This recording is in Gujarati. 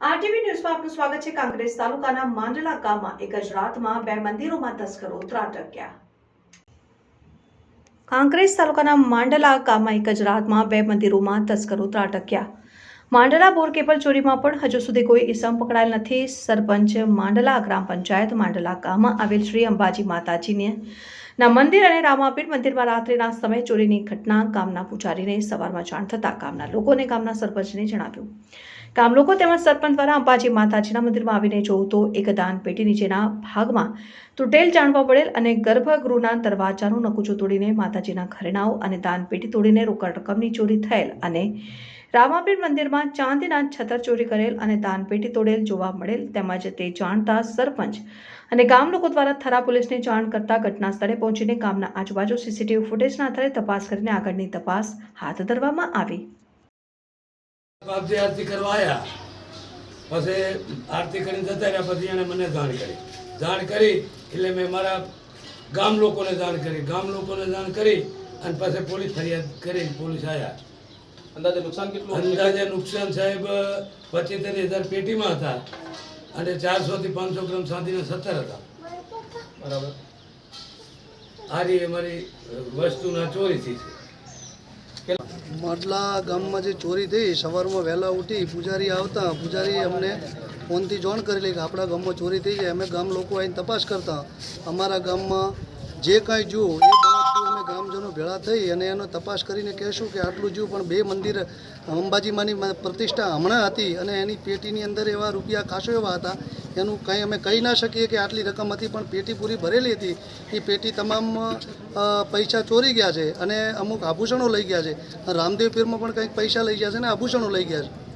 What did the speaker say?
આરટીવી ન્યૂઝમાં આપનું સ્વાગત છે. કોંગ્રેસ તાલુકાના માંડલા ગામમાં એક જ રાતમાં બે મંદિરોમાં તસ્કરો ત્રાટક્યા કાંકરેજ તાલુકાના માંડલા ગામમાં એક જ રાતમાં બે મંદિરોમાં તસ્કરો ત્રાટક્યા માંડલા બોર કેબલ ચોરીમાં પણ હજુ સુધી કોઈ ઇસમ પકડાયેલ નથી. સરપંચ માંડલા ગ્રામ પંચાયત માંડલા ગામમાં આવેલ શ્રી અંબાજી માતાજીને ના મંદિર અને રામાપીઠ મંદિરમાં રાત્રિના સમયે ચોરીની ઘટના ગામના પૂજારીને સવારમાં જાણ થતાં ગામના લોકોને ગામના સરપંચને જણાવ્યું. ગામ લોકો તેમજ સરપંચ દ્વારા અંબાજી માતાજીના મંદિરમાં આવીને જોવું તો એક દાન પેટી નીચેના ભાગમાં તૂટેલ જાણવા પડેલ અને ગર્ભગૃહના દરવાજાનું નકુચો તોડીને માતાજીના ઘરેણાઓ અને દાન પેટી તોડીને રોકડ રકમની ચોરી થયેલ અને રામાપીઠ મંદિરમાં ચાંદીના છતર ચોરી કરેલ અને દાનપેટી તોડેલ જોવા મળેલ તેમજ તે જાણતા સરપંચ અને ગામ લોકો દ્વારા થરા પોલીસને જાણ કરતા ઘટના સ્થળે પહોંચીને ગામના આજુબાજુ સીસીટીવી ફૂટેજના આધારે તપાસ કરીને આગળની તપાસ હાથ ધરવામાં આવી. આરતી કરવા આવ્યા પછી આરતી કરીને જતા રહ્યા, પછી એણે મને જાણ કરી. જાણ કરી એટલે મેં મારા ગામ લોકોને જાણ કરી. ગામ લોકોને જાણ કરી અને પછી પોલીસ ફરિયાદ કરી પોલીસ આવ્યા અંદાજે નુકસાન કેટલું અંદાજે નુકસાન સાહેબ પચીતેર હજાર પેટીમાં હતા અને ચારસો થી પાંચસો ગ્રામ સાંધીના સત્તર હતા. બરાબર. આ રીતે અમારી વસ્તુના ચોરી થઈ છે. માટલા ગામમાં જે ચોરી થઈ સવારમાં વહેલા ઉઠી પૂજારી આવતા પૂજારીએ અમને ફોનથી જાણ કરેલી કે આપણા ગામમાં ચોરી થઈ છે અમે ગામ લોકો આવીને તપાસ કરતા. અમારા ગામમાં જે કાંઈ જુઓ એ ગામજનો ભેળા થઈ અને એનો તપાસ કરીને કહેશું કે આટલું જોયું પણ બે મંદિર અંબાજીમાંની પ્રતિષ્ઠા હમણાં હતી અને એની પેટીની અંદર એવા રૂપિયા ખાસો એવા હતા. એનું કંઈ અમે કહી ના શકીએ કે આટલી રકમ હતી, પણ પેટી પૂરી ભરેલી હતી. એ પેટી તમામ પૈસા ચોરી ગયા છે અને અમુક આભૂષણો લઈ ગયા છે. રામદેવ પીરમાં પણ કંઈક પૈસા લઈ ગયા છે અને આભૂષણો લઈ ગયા છે.